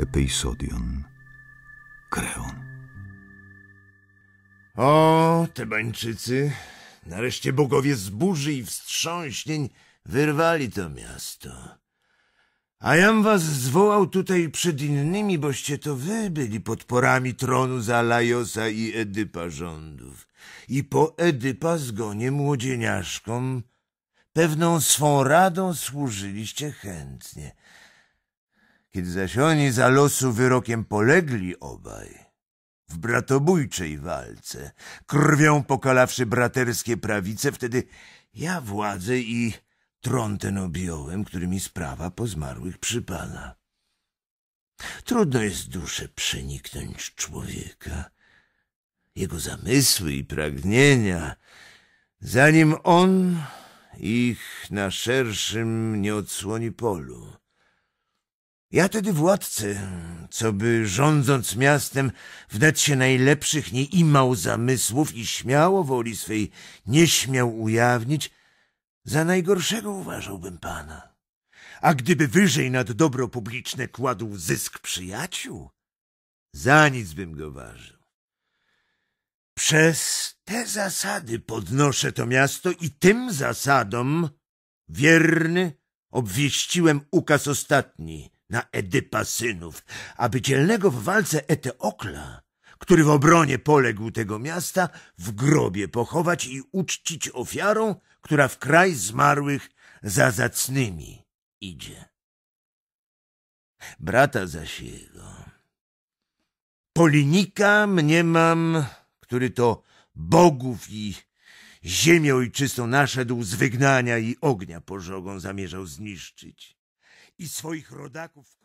Epeisodion. Kreon. O, Tebańczycy, nareszcie bogowie z burzy i wstrząśnień wyrwali to miasto. A jam was zwołał tutaj przed innymi, boście to wy byli podporami tronu za Lajosa i Edypa rządów. I po Edypa zgonie młodzieniaszkom pewną swą radą służyliście chętnie. Kiedy zaś oni za losu wyrokiem polegli obaj, w bratobójczej walce, krwią pokalawszy braterskie prawice, wtedy ja władzę i tron ten objąłem, który mi sprawa po zmarłych przypada. Trudno jest duszę przeniknąć człowieka, jego zamysły i pragnienia, zanim on ich na szerszym nie odsłoni polu. Ja tedy władcę, co by rządząc miastem wdać się najlepszych nie imał zamysłów i śmiało woli swej nie śmiał ujawnić, za najgorszego uważałbym pana. A gdyby wyżej nad dobro publiczne kładł zysk przyjaciół, za nic bym go ważył. Przez te zasady podnoszę to miasto i tym zasadom, wierny, obwieściłem ukaz ostatni na Edypa synów, aby dzielnego w walce Eteokla, który w obronie poległ tego miasta, w grobie pochować i uczcić ofiarą, która w kraj zmarłych za zacnymi idzie. Brata zaś jego, Polinika mniemam, który to bogów i ziemię ojczystą naszedł z wygnania i ognia pożogą zamierzał zniszczyć i swoich rodaków